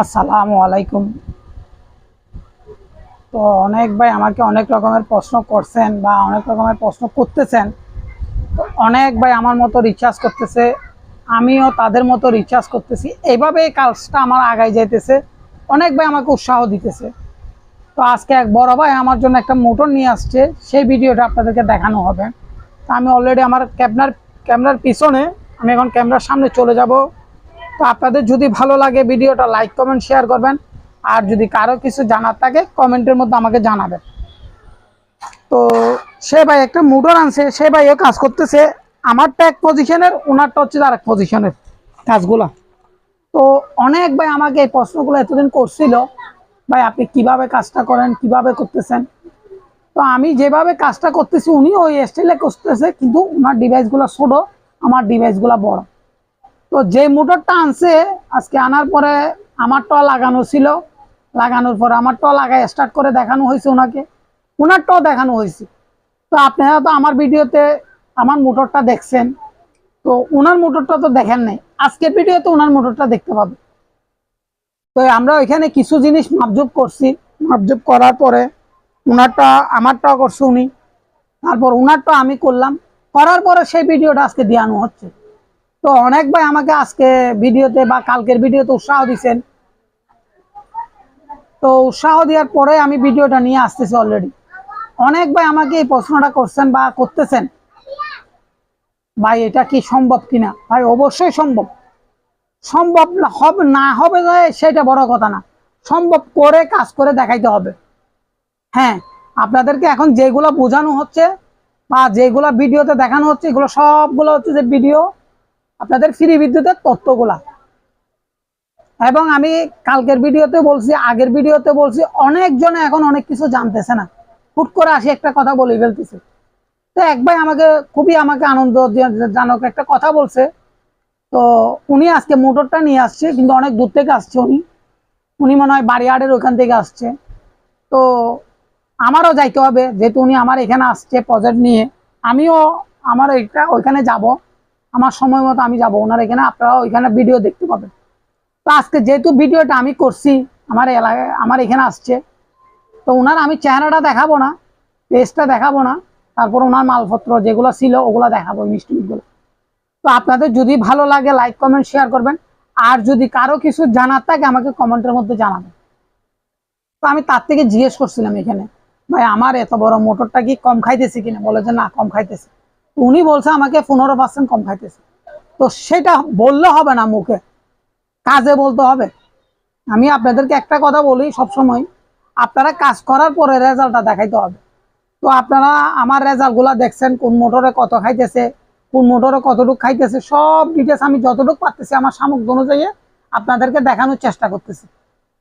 আসসালামু আলাইকুম। তো অনেক ভাই আমাকে অনেক রকমের প্রশ্ন করছেন বা অনেক রকমের প্রশ্ন করতেছেন। তো অনেক ভাই আমার মতো রিচার্জ করতেছে, আমিও তাদের মতো রিচার্জ করতেছি। এইভাবে এই কাজটা আমার আগায় যাইতেছে। অনেক ভাই আমাকে উৎসাহ দিতেছে। তো আজকে এক বড় ভাই আমার জন্য একটা মোটর নিয়ে আসছে, সেই ভিডিওটা আপনাদেরকে দেখানো হবে। তো আমি অলরেডি আমার ক্যামেরার ক্যামেরার পিছনে, আমি এখন ক্যামেরার সামনে চলে যাব। তো আপনাদের যদি ভালো লাগে ভিডিওটা লাইক, কমেন্ট, শেয়ার করবেন। আর যদি কারও কিছু জানার থাকে, কমেন্টের মধ্যে আমাকে জানাবেন। তো সে ভাই একটা মোটর আনছে, সে ভাইও কাজ করতেছে। আমারটা এক পজিশনের ওনারটা হচ্ছে আর এক পজিশনের কাজগুলা। তো অনেক ভাই আমাকে এই প্রশ্নগুলো এতদিন করছিল, ভাই আপনি কীভাবে কাজটা করেন, কীভাবে করতেছেন? তো আমি যেভাবে কাজটা করতেছি উনি ওই স্টাইলে করতেছে, কিন্তু ওনার ডিভাইসগুলো ছোটো, আমার ডিভাইসগুলো বড়। তো যে মোটরটা আনছে, আজকে আনার পরে আমার আমারটাও লাগানো ছিল। লাগানোর পরে আমারটাও লাগাই স্টার্ট করে দেখানো হয়েছে ওনাকে। ওনার ওনারটাও দেখানো হয়েছে। তো আপনারা তো আমার ভিডিওতে আমার মোটরটা দেখছেন। তো ওনার মোটরটা তো দেখেন নাই। আজকের ভিডিওতে ওনার মোটরটা দেখতে পাবে। তো আমরা ওইখানে কিছু জিনিস মাপজুপ করছি। মাপজুপ করার পরে ওনারটা আমারটাও করছে উনি। তারপর ওনারটা আমি করলাম। করার পরে সেই ভিডিওটা আজকে দেওয়ানো হচ্ছে। তো অনেক ভাই আমাকে আজকে ভিডিওতে বা কালকের ভিডিওতে উৎসাহ দিচ্ছেন তো উৎসাহ দেওয়ার পরে আমি ভিডিওটা নিয়ে আসতেছি অলরেডি অনেক ভাই আমাকে এই প্রশ্নটা করছেন বা করতেছেন। ভাই, এটা কি সম্ভব কিনা? ভাই, অবশ্যই সম্ভব। সম্ভব হবে, না হবে সেটা বড় কথা না। সম্ভব করে কাজ করে দেখাইতে হবে। হ্যাঁ আপনাদেরকে এখন যেগুলো বোঝানো হচ্ছে বা যেগুলো ভিডিওতে দেখানো হচ্ছে, এগুলো সবগুলো হচ্ছে যে ভিডিও আপনাদের ফ্রি বিদ্যুতের তথ্যগুলা এবং আমি কালকের ভিডিওতে বলছি, আগের ভিডিওতে বলছি, অনেকজনে এখন অনেক কিছু জানতেছে না। হুট করে আসি একটা কথা বলে ফেলতেছে। তো এক ভাই আমাকে, খুবই আমাকে আনন্দ জানক একটা কথা বলছে। তো উনি আজকে মোটরটা নিয়ে আসছে, কিন্তু অনেক দূর থেকে আসছে উনি। উনি মনে হয় বাড়িয়াড়ের ওখান থেকে আসছে। তো আমারও যাইতে হবে, যেহেতু উনি আমার এখানে আসছে প্রজেক্ট নিয়ে। আমিও আমার এটা ওইখানে যাব। আমার সময় মতো আমি যাব। ওনার এখানে আপনারা ওইখানে ভিডিও দেখতে পাবেন। তো আজকে যেহেতু ভিডিওটা আমি করছি, আমার এলাকায়, আমার এখানে আসছে, তো ওনার আমি চেহারাটা দেখাবো না পেজটা দেখাবো না, তারপর ওনার মালপত্র যেগুলো ছিল ওগুলো দেখাবো মিষ্টিগুলো। তো আপনাদের যদি ভালো লাগে লাইক কমেন্ট শেয়ার করবেন। আর যদি কারও কিছু জানার থাকে, আমাকে কমেন্টের মধ্যে জানাবেন। তো আমি তার থেকে জিজ্ঞেস করছিলাম এখানে, ভাই, আমার এত বড় মোটরটা কি কম খাইতেছে কিনা? বলে যে, না, কম খাইতেছে। উনি বলছে আমাকে পনেরো পার্সেন্ট কম খাইতেছে। তো সেটা বললে হবে না মুখে। কাজে বলতে হবে। আমি আপনাদেরকে একটা কথা বলি সবসময়। আপনারা কাজ করার পরে রেজাল্টটা দেখাইতে হবে। তো আপনারা আমার রেজাল্টগুলো দেখছেন, কোন মোটরে কত খাইতেছে, কোন মোটরে কতটুকু খাইতেছে, সব ডিটেলস আমি যতটুকু পারতেছি আমার সামগ্রী অনুযায়ী আপনাদেরকে দেখানোর চেষ্টা করতেছি।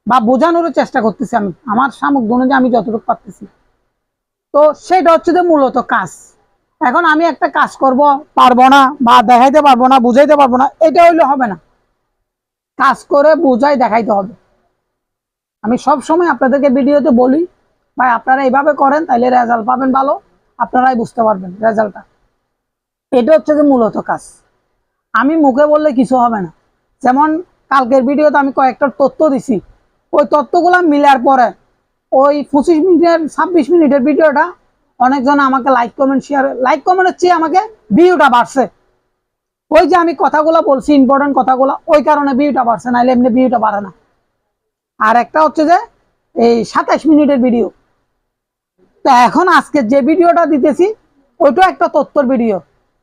বা বোঝানোরও চেষ্টা করতেছি আমি। আমার সামগ্রী অনুযায়ী আমি যতটুকু পারতেছি। তো সেটা হচ্ছে যে মূলত কাজ। এখন আমি একটা কাজ করব, পারব না বা দেখাইতে পারব না, বুঝাইতে পারব না, এটা হইলে হবে না। কাজ করে বুঝাই দেখাইতে হবে। আমি সব সময় আপনাদেরকে ভিডিওতে বলি, ভাই আপনারা এইভাবে করেন তাহলে রেজাল্ট পাবেন ভালো। আপনারাই বুঝতে পারবেন রেজাল্টটা এটা হচ্ছে যে মূলত কাজ। আমি মুখে বললে কিছু হবে না। যেমন কালকের ভিডিওতে আমি কয়েকটা তথ্য দিছি। ওই তথ্যগুলো মিলার পরে ওই পঁচিশ মিনিটের, ছাব্বিশ মিনিটের ভিডিওটা অনেকজন আমাকে লাইক কমেন্ট শেয়ার লাইক কমেন্টের চেয়ে আমাকে ভিউটা বাড়ছে। ওই যে আমি কথাগুলো বলছি ইম্পর্টেন্ট কথাগুলো, ওই কারণে ভিউটা বাড়ছে, নাহলে এমনি ভিউটা বাড়ে না। আর একটা হচ্ছে যে, এই সাতাইশ মিনিটের ভিডিও তো এখন আজকে যে ভিডিওটা দিতেছি ওইটা একটা তত্ত্বর ভিডিও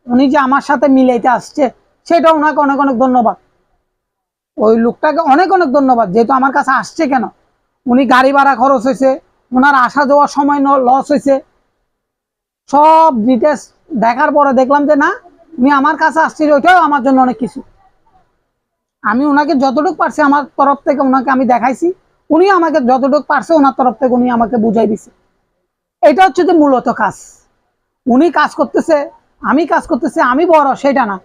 উনি যে আমার সাথে মিলাইতে আসছে সেটা ওনাকে অনেক অনেক ধন্যবাদ। ওই লোকটাকে অনেক অনেক ধন্যবাদ, যেহেতু আমার কাছে আসছে কেন? উনি গাড়ি ভাড়া খরচ হয়েছে ওনার আসা যাওয়ার সময় লস হয়েছে। সব ডিটেলস দেখার পরে দেখলাম যে না, উনি আমার কাছে আসছে ওইটাও আমার জন্য অনেক কিছু। আমি ওনাকে যতটুকু পারছি আমার তরফ থেকে ওনাকে আমি দেখাইছি। উনি আমাকে যতটুকু পারছে ওনার তরফ থেকে উনি আমাকে বুঝাই দিছে। এটা হচ্ছে যে মূলত কাজ। উনি কাজ করতেছে, আমি কাজ করতেছি, আমি বড়, সেটা না।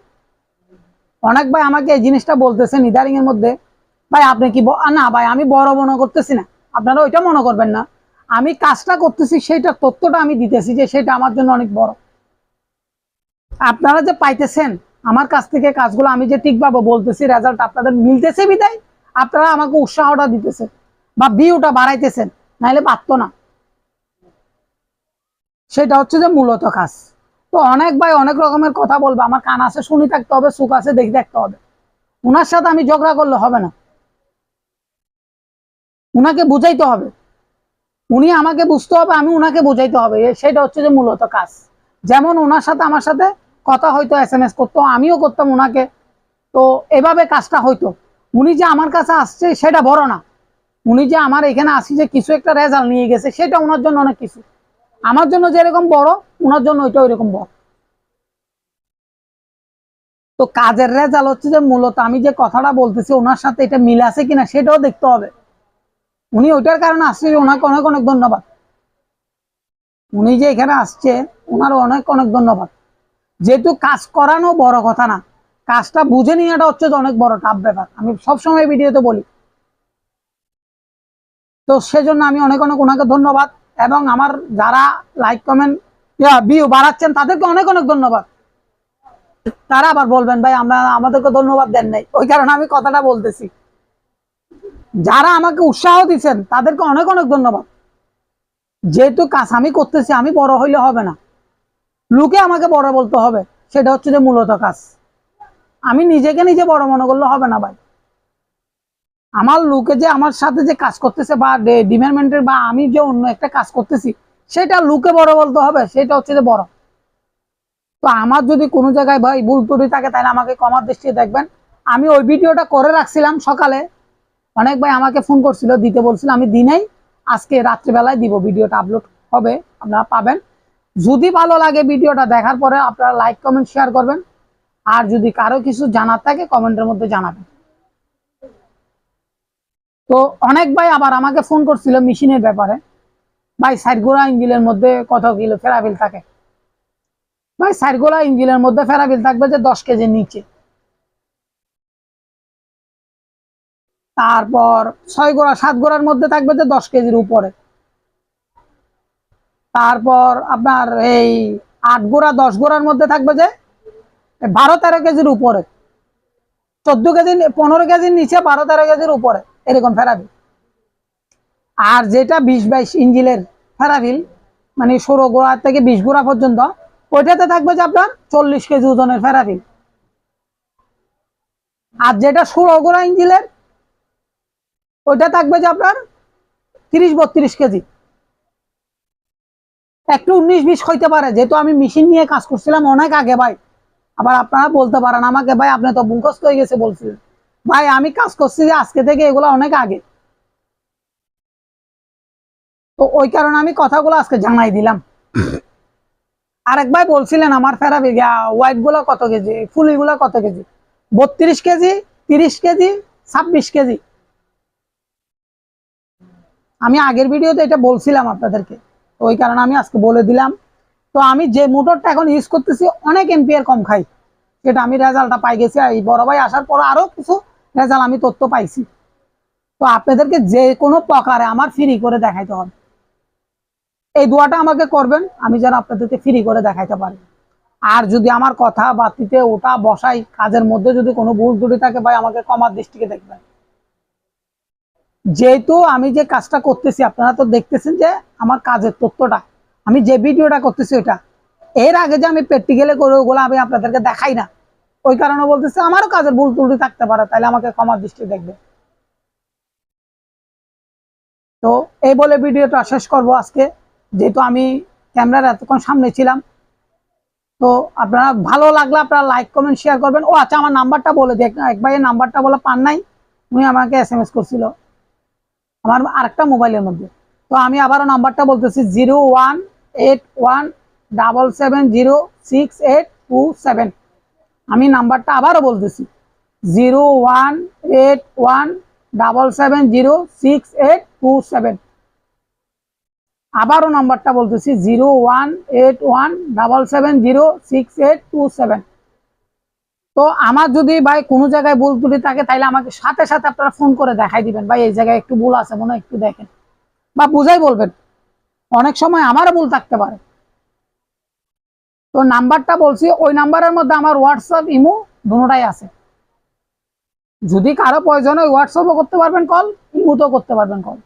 অনেক ভাই আমাকে এই জিনিসটা বলতেছে নিদারিং এর মধ্যে, ভাই, আপনি কি না ভাই, আমি বড় মনে করতেছি না। আপনারা ওইটা মনে করবেন না। আমি কাজটা করতেছি সেটা তথ্যটা আমি দিতেছি যে সেটা আমার জন্য অনেক বড়। আপনারা যে পাইতেছেন, আমার কাছ থেকে কাজগুলো আমি যে ঠিকভাবে বলতেছি রেজাল্ট আপনাদের মিলতেছে বিদায়, আপনারা আমাকে উৎসাহটা দিতেছেন বা ভিউটা বাড়াইতেছেন, নাহলে পারতো না। সেটা হচ্ছে যে মূলত কাজ। তো অনেক ভাই অনেক রকমের কথা বলবে, আমার কান আছে, শুনি থাকতে হবে সুখ আছে, দেখে থাকতে হবে। ওনার সাথে আমি ঝগড়া করলে হবে না। ওনাকে বুঝাইতে হবে। উনি আমাকে বুঝতে হবে, আমি উনাকে বুঝাইতে হবে। সেটা হচ্ছে যে মূলত কাজ। যেমন ওনার সাথে আমার সাথে কথা হয়তো এস এম এস করতো, আমিও করতাম ওনাকে তো এভাবে কাজটা হইতো। উনি যে আমার কাছে আসছে সেটা বড় না। উনি যে আমার এখানে আসি যে কিছু একটা রেজাল্ট নিয়ে গেছে, সেটা ওনার জন্য অনেক কিছু। আমার জন্য যেরকম বড় ওনার জন্য ওইটা ওইরকম বড়। তো কাজের রেজাল্ট হচ্ছে যে মূলত আমি যে কথাটা বলতেছি ওনার সাথে এটা মিল আছে কিনা সেটাও দেখতে হবে। উনি ওইটার কারণে আসছে ওনাকে অনেক অনেক ধন্যবাদ। উনি যে এখানে আসছে, ওনার অনেক অনেক ধন্যবাদ। যেহেতু কাজ করানো বড় কথা না, কাজটা বুঝে নেওয়াটা হচ্ছে অনেক বড় টাফ ব্যাপার। আমি সবসময় ভিডিওতে বলি। তো সেজন্য আমি অনেক অনেক ওনাকে ধন্যবাদ এবং আমার যারা লাইক কমেন্ট ভিউ বাড়াচ্ছেন, তাদেরকে অনেক অনেক ধন্যবাদ। তারা আবার বলবেন, ভাই, আমরা, আমাদেরকে ধন্যবাদ দেন নাই। ওই কারণে আমি কথাটা বলতেছি। যারা আমাকে উৎসাহ দিচ্ছেন, তাদেরকে অনেক অনেক ধন্যবাদ। যেহেতু কাজ আমি করতেছি, আমি বড় হইলে হবে না। লোকে আমাকে বড় বলতে হবে, সেটা হচ্ছে যে মূলত কাজ। আমি নিজেকে নিজে বড় মনে করলে হবে না ভাই। আমার লোকে যে আমার সাথে যে কাজ করতেছে বা ডিপার্টমেন্টের বা আমি যে অন্য একটা কাজ করতেছি, সেটা লোকে বড় বলতে হবে, সেটা হচ্ছে যে বড়। তো আমার যদি কোনো জায়গায় ভাই ভুল ত্রুটি থাকে, তাহলে আমাকে কমার দৃষ্টিতে দেখবেন। আমি ওই ভিডিওটা করে রাখছিলাম সকালে। অনেক ভাই আমাকে ফোন করছিল, দিতে বলছিল, আমি দিনেই আজকে রাত্রিবেলায় দিব, ভিডিওটা আপলোড হবে, আপনারা পাবেন। যদি ভালো লাগে ভিডিওটা দেখার পরে আপনারা লাইক কমেন্ট শেয়ার করবেন। আর যদি কারও কিছু জানার থাকে কমেন্টের মধ্যে জানাবেন। তো অনেক ভাই আবার আমাকে ফোন করছিল মেশিনের ব্যাপারে। ভাই সাইডগোড়া ইঞ্জিনের মধ্যে কত কিলো ফেরাবিল থাকে? ভাই সাইডগোড়া ইঞ্জিনের মধ্যে ফেরাবিল থাকবে যে দশ কেজির নিচে। তারপর ছয় গোড়া, সাত গোড়ার মধ্যে থাকবে যে দশ কেজির উপরে। তারপর আপনার এই আট গোড়া, দশ গোড়ার মধ্যে থাকবে যে বারো তেরো কেজির উপরে। চোদ্দ কেজি, পনেরো কেজির নিচে বারো তেরো কেজির উপরে, এরকম ফেরাবিল আর যেটা বিশ বাইশ ইঞ্জিলের ফেরাবিল মানে ষোলো গোড়া থেকে বিশ গোড়া পর্যন্ত, ওইটাতে থাকবে যে আপনার চল্লিশ কেজি ওজনের ফেরাবিল আর যেটা ষোলো গোড়া ইঞ্জিলের ওইটা থাকবে যে আপনার তিরিশ বত্রিশ কেজি। একটু উনিশ বিশ হইতে পারে, যেহেতু আমি মেশিন নিয়ে কাজ করছিলাম অনেক আগে ভাই। আবার আপনারা বলতে পারেন আমাকে, ভাই আপনি তো মুখস্থ হয়ে গেছে বলছিলেন। ভাই আমি কাজ করছি যে আজকে থেকে এগুলো অনেক আগে। তো ওই কারণে আমি কথাগুলো আজকে জানাই দিলাম। আরেক ভাই বলছিলেন আমার ফেরাবি হোয়াইটগুলো কত কেজি? ফুলিগুলো কত কেজি? বত্রিশ কেজি, তিরিশ কেজি, ছাব্বিশ কেজি। আমি আগের ভিডিওতে এটা বলছিলাম আপনাদেরকে, তো ওই কারণে আমি আজকে বলে দিলাম। তো আমি যে মোটরটা এখন ইউজ করতেছি, অনেক এমপিআর কম খাই। সেটা আমি রেজাল্টটা পাই গেছি এই বড় ভাই আসার পর আরও কিছু রেজাল্ট আমি তথ্য পাইছি। তো আপনাদেরকে যে কোনো প্রকারে আমার ফ্রি করে দেখাইতে হবে। এই দোয়াটা আমাকে করবেন, আমি যেন আপনাদেরকে ফ্রি করে দেখাইতে পারি। আর যদি আমার কথা বাতিতে ওটা বসাই, কাজের মধ্যে যদি কোনো ভুল ত্রুটি থাকে, ভাই আমাকে কমার দৃষ্টিকে দেখবেন। যেহেতু আমি যে কাজটা করতেছি, আপনারা তো দেখতেছেন যে আমার কাজের তথ্যটা। আমি যে ভিডিওটা করতেছি ওটা এর আগে যে আমি প্র্যাকটিক্যালে করে ওগুলো আমি আপনাদেরকে দেখাই না। ওই কারণে বলতেছি, আমারও কাজের ভুল ত্রুটি থাকতে পারে, তাহলে আমাকে ক্ষমার দৃষ্টি দেখবে। তো এই বলে ভিডিওটা শেষ করব আজকে। যেহেতু আমি ক্যামেরার এতক্ষণ সামনে ছিলাম। তো আপনারা ভালো লাগলে আপনারা লাইক কমেন্ট শেয়ার করবেন। ও আচ্ছা আমার নাম্বারটা বলে দিই। এক ভাইয়ের নাম্বারটা বলে পান নাই। উনি আমাকে এস এম এস করছিল। আমার আরেকটা মোবাইলের মধ্যে। তো আমি আবারও নাম্বারটা বলতেছি zero one eight one double seven zero six eight two seven. আমি নাম্বারটা আবারও বলতেছি zero one eight one double seven zero six eight two seven. আবারও নাম্বারটা বলতেছি zero one eight one double seven zero six eight two seven. তো আমার যদি ভাই কোনো জায়গায় ভুল ত্রুটি থাকে তাহলে আমাকে সাথে সাথে আপনারা ফোন করে দেখাই দিবেন। ভাই, এই জায়গায় একটু ভুল আছে, মনে একটু দেখেন। বা বুঝাই বলবেন। অনেক সময় আমারও ভুল থাকতে পারে। তো নাম্বারটা বলছি, ওই নাম্বারের মধ্যে আমার হোয়াটসঅ্যাপ ইমো দুটাই আছে। যদি কারও প্রয়োজন হয় হোয়াটসঅ্যাপও করতে পারবেন কল ইমুতেও করতে পারবেন কল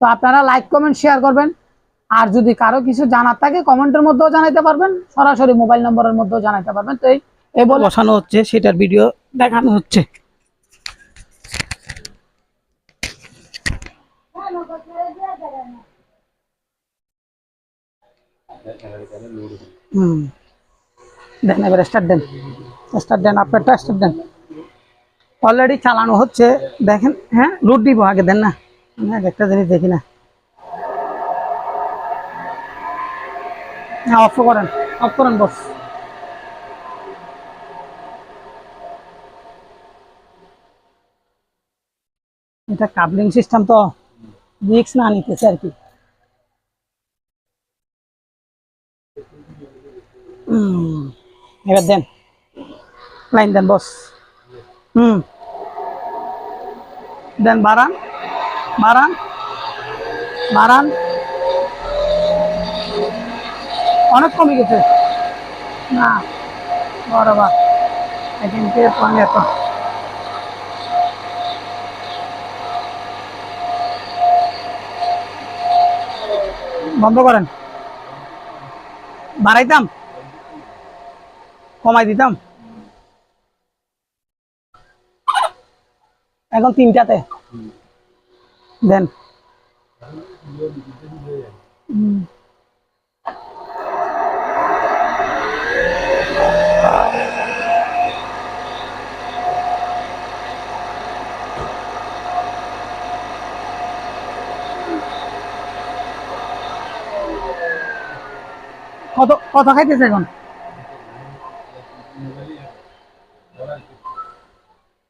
তো আপনারা লাইক কমেন্ট শেয়ার করবেন। আর যদি কারও কিছু জানার থাকে, কমেন্টের মধ্যেও জানাইতে পারবেন, সরাসরি মোবাইল নম্বরের মধ্যেও জানাইতে পারবেন। তো এই বসানো হচ্ছে, সেটার ভিডিও দেখানো হচ্ছে। হুম। এবার অলরেডি চালানো হচ্ছে, দেখেন হ্যাঁ লুট দিব আগে, দেন না। একটা জিনিস দেখি না। হ্যাঁ অফ করেন অফ করেন বস এটা কাবলিং সিস্টেম তো রিক্স না নিতেছে আর কি। হুম, এবার দেন। লাইন দেন বস হুম। দেন বাড়ান বাড়ান বাড়ান। অনেক কমে গেছে। না বরাবর এখানকে কমে এত। বন্ধ করেন। বাড়াইতাম। কমাই দিতাম। এখন তিনটাতে। দেন। কত কত খাইতেছে এখন?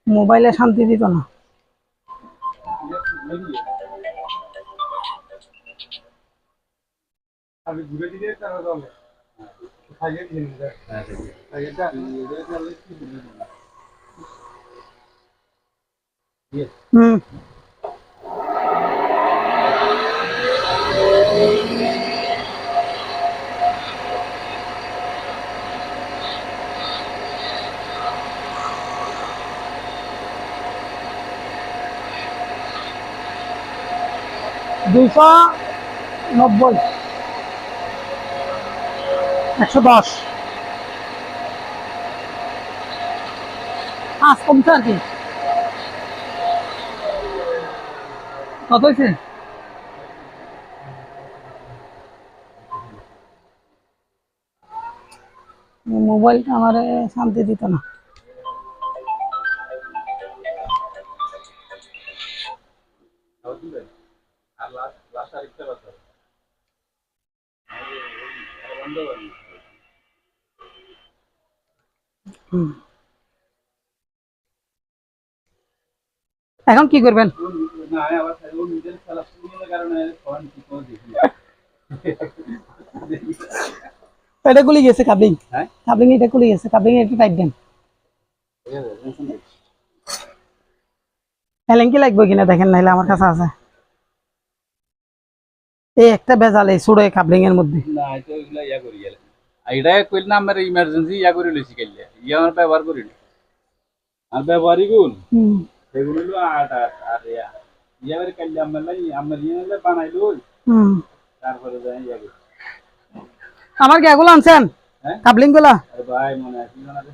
মোবাইলে শান্তি দিত না। আমি ঘুরে দিলে তারা চলে খাইয়ে দিয়ে দিলে খাইয়েটা এটা চলে কি হুম দুইশো নব্বই। একশো দশ। পাঁচ কমছে আর কি। কত হয়েছে? মোবাইলটা আমার শান্তি দিত না। কি করবেন? এটা গুলি গেছে কাবলিং। হ্যাঁ? কাবলিং এটা গুলি গেছে। কাবলিং এটা টাইট দেন। হেলেঙ্কি লাগবে কিনা দেখেন নাইলে আমার কাছে আছে। এই একটা বেজাল এই সুড়ে কাবলিং এর মধ্যে। না এটা ইয়া করি গেলে। এটা কইল না আমার ইমার্জেন্সি ইয়া করে লইছি কাইলে ইয়া আমার ব্যবহার করি না আর ব্যবহারই গুণ হুম সেগুলো হলো আট আট আর ইয়া ইয়া করে কাইলে আমার লাই আমার ইয়া নাইলে বানাইলো হুম তারপরে যাই ইয়া করি আমার কি এগুলো আনছেন হ্যাঁ? কাবলিংগুলা আরে ভাই মনে আছে না রে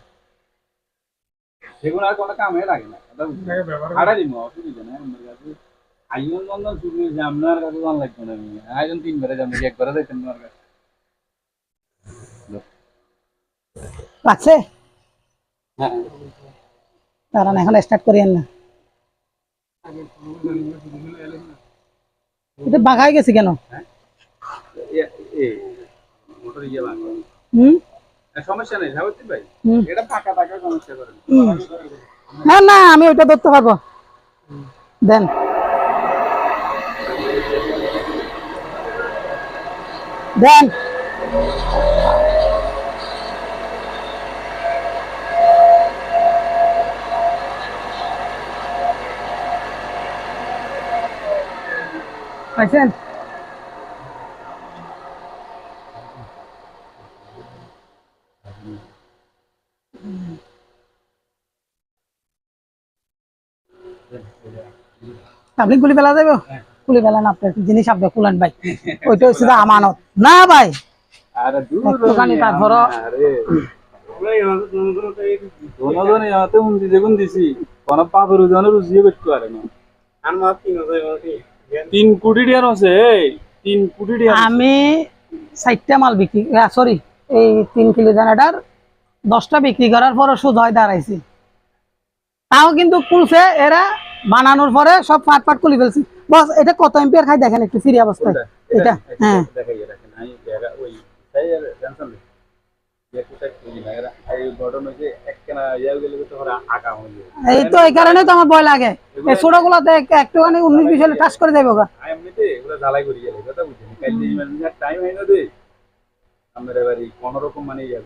সেগুলো আর কোনো কামে লাগে না হারা দিব অসুবিধা নেই আমার কাছে আইন বন্ধন শুরু হয়েছে আপনার কাছে জান লাগবে না আমি আয়োজন তিনবারে যাব একবারে যাইতেন আমার কাছে হ্যাঁ। কারণ এখন স্টার্ট করিয়েন না। এটা বাঘাই গেছে কেন? মোটর ইয়ে। না না আমি ওইটা ধরতে পারব। দেন। দেন। পাইছেন আপনি গুলি ফেলা যাবে গুলি ফেলান আপনার জিনিস আপনি খুলেন ভাই? ওইটা হচ্ছে আমানত। না ভাই। একটুখানি যেগুন দিছি। কোন পাপের উজনে রুজিয়ে বেট করে না। তিন কোটি টিয়ার আছে তিন কোটি টিয়ার আমি ষাটটা মাল বিক্রি সরি এই তিন কিলো দানাটার দশটা বিক্রি করার পরে সোজা হয় দাঁড়াইছি। তাও কিন্তু কুলছে এরা বানানোর পরে সব ফাট ফাট খুলে ফেলছি। বস এটা কত এম্পিয়ার খাই দেখেন একটু ফ্রি অবস্থায়। এটা হ্যাঁ। এই তো এই কারণে তো আমার ভয় লাগে। এই ছোট গুলাতে একটুখানি উনিশ বিশ হলে টাচ করে হয় মানে ইয়া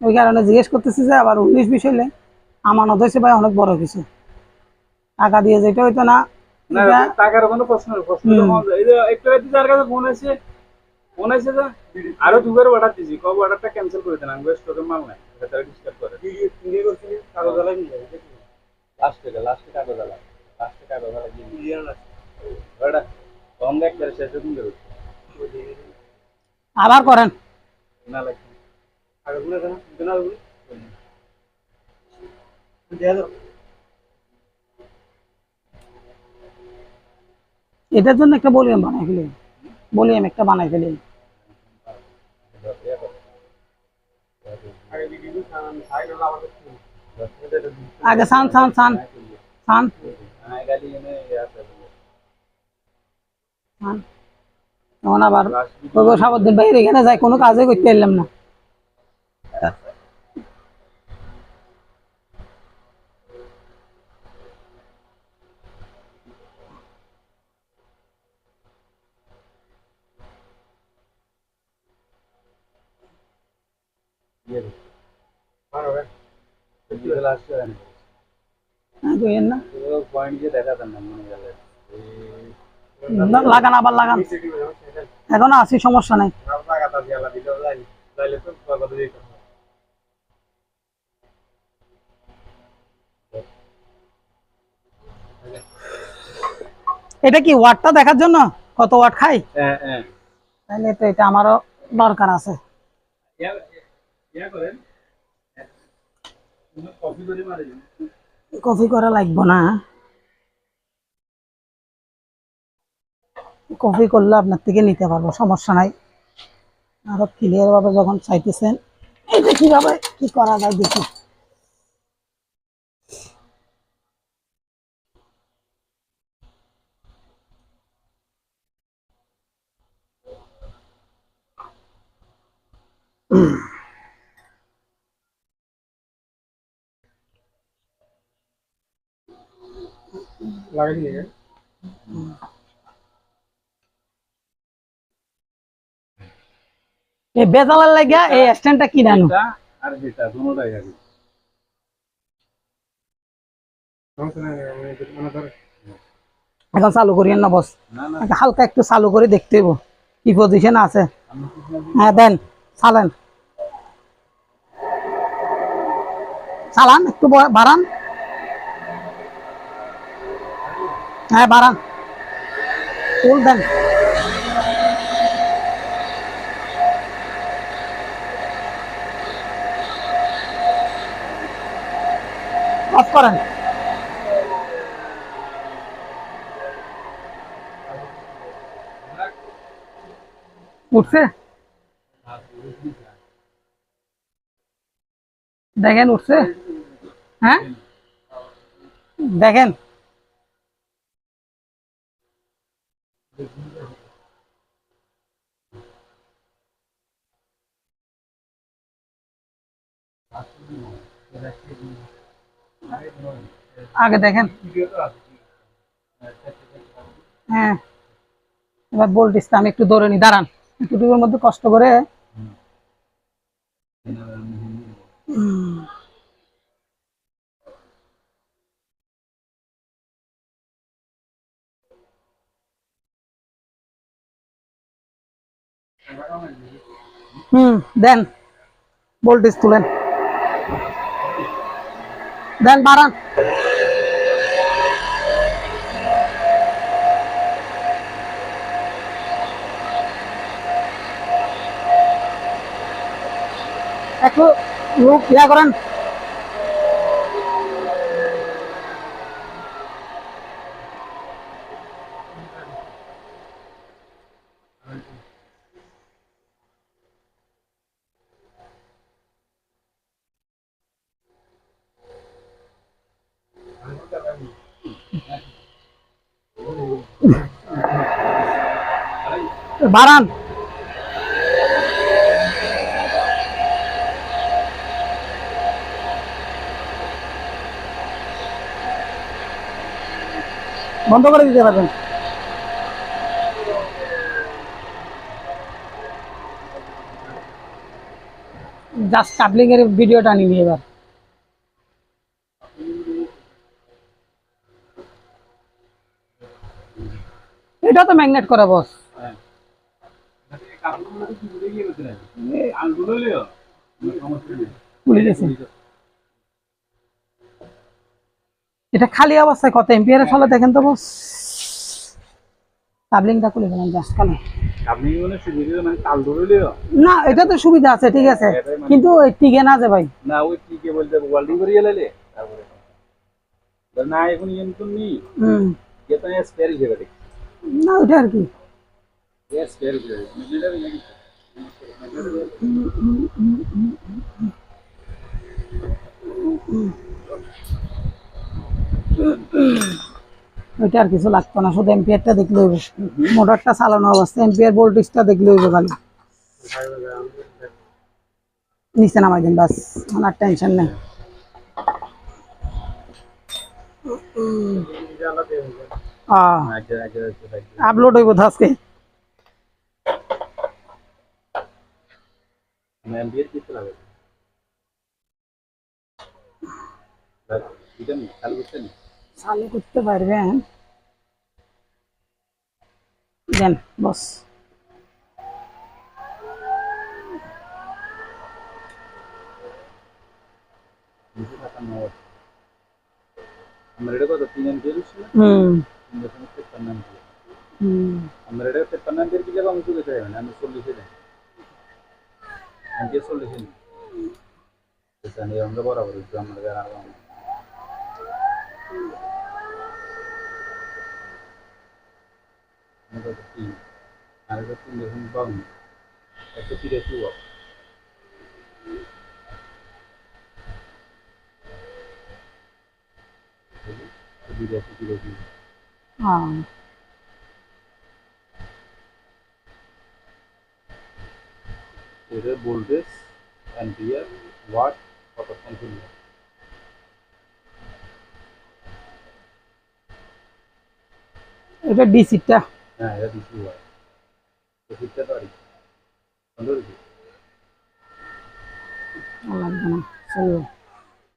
ওই কারণে জিজ্ঞেস করতেছি যে আবার উনিশ বিশ হইলে আমানত হয়েছে ভাই অনেক বড় কিছু। টাকা দিয়ে যেটা হইতো না টাকার কোনো প্রশ্ন প্রশ্ন একটু যার কাছে ফোন আছে ফোন আছে যে আরও দুবার অর্ডার দিছি কব অর্ডারটা ক্যান্সেল করে দেন আমি স্টকে মাল নাই এটা তারা ডিসকাস করে কাগজ আলাই লাস্টে লাস্টে কাগজ আলাই লাস্টে কাগজ আলাই দিয়ে কম দেখ করে শেষে দিন দেবো। আবার করেন। না লাগে দেন দেন এটার জন্য একটা বলিয়াম বানাই ফেলি। বলিয়াম একটা বানাই ফেলি। আগে সান সান সান সান সান তখন আবার ওই সাবধান বাইরে এখানে যাই কোনো কাজে করতে পারলাম না হ্যাঁ, লাগান আবার লাগান। এখন আসি সমস্যা নাই। এটা কি ওয়াটটা দেখার জন্য? কত ওয়াট খাই? হ্যাঁ হ্যাঁ। তাহলে তো এটা আমারও দরকার আছে। করেন। কফি করে লাগবে না। কফি করলে আপনার থেকে নিতে পারব, সমস্যা নাই। আরও ক্লিয়ার ভাবে যখন চাইতেছেন এটা কীভাবে, কি করা যায় দেখি। এই বেজালার লাগিয়া এই স্ট্যান্ডটা আর যেটা দুটোটাই আছে এখন চালু করিয়েন না বস। না না। একটা হালকা একটু চালু করে দেখতে হইব। কি পজিশন আছে? হ্যাঁ দেন চালান। চালান একটু বাড়ান। হ্যাঁ বাড়ান। ফুল দেন। অফ করেন। উঠছে? দেখেন উঠছে। হ্যাঁ? দেখেন। আগে দেখেন। হ্যাঁ। এবার বলটিসটা আমি একটু ধরে নি দাঁড়ান। একটুটুকুর মধ্যে কষ্ট করে। হুম দেন। ভোল্টেজ তুলেন। দেন বাড়ান। একটু লোক ইয়া করেন। বাড়ান। বন্ধ করে দিতে পারবেন। জাস্ট কাপলিং এর ভিডিওটা নিবি এবার। এটা তো ম্যাগনেট করা বস। এটা খালি অবস্থায় কত এম্পিয়ার ফলে দেখেন তো বস। গেলাম না এটা তো সুবিধা আছে ঠিক আছে। কিন্তু ওই টিকে না যে ভাই। না ওই টিকে বলতে ওয়েল্ডিং করে এলে তারপরে না এখন হুম স্পেয়ার হিসেবে না ওটা আর কি। Yes, very good. এটা আর কিছু লাগতো না শুধু এমপিয়ারটা দেখলে হইবে মোটরটা চালানো অবস্থা এমপিয়ার ভোল্টেজটা দেখলে হইবে ভালো নিচে নামাই দিন বাস আমার টেনশন নেই আপলোড হইব আজকে मैं एमबीए किस लगा बस इधर नहीं चालू करते नहीं চালু করতে পারবেন দেন বস मुझे पता नहीं और हमारे को तो तीन एमबीए ছিল হুম তিন দশমিক তেপ্পান্ন এমবিএ হুম আমরা এটা তেপ্পান্ন এমবিএর কি যাবো আমি চলে যাই না আমি চল্লিশে যাই এমবিএ চল্লিশে নিই জানি আমরা বরাবর একটু আমরা যারা আমরা তো তিন আর এটা তিন দশমিক বাউন্ন একশো তিরাশি ওয়াট বিরাশি তিরাশি হ্যাঁ এটা ভোল্টেজ অ্যাম্পিয়ার ওয়াট কতক্ষণ চলবে এটা ডিসিটা হ্যাঁ এটা ডিসি ওয়াট তো ফিরতে পারি সুন্দর লাগবে না। চলবে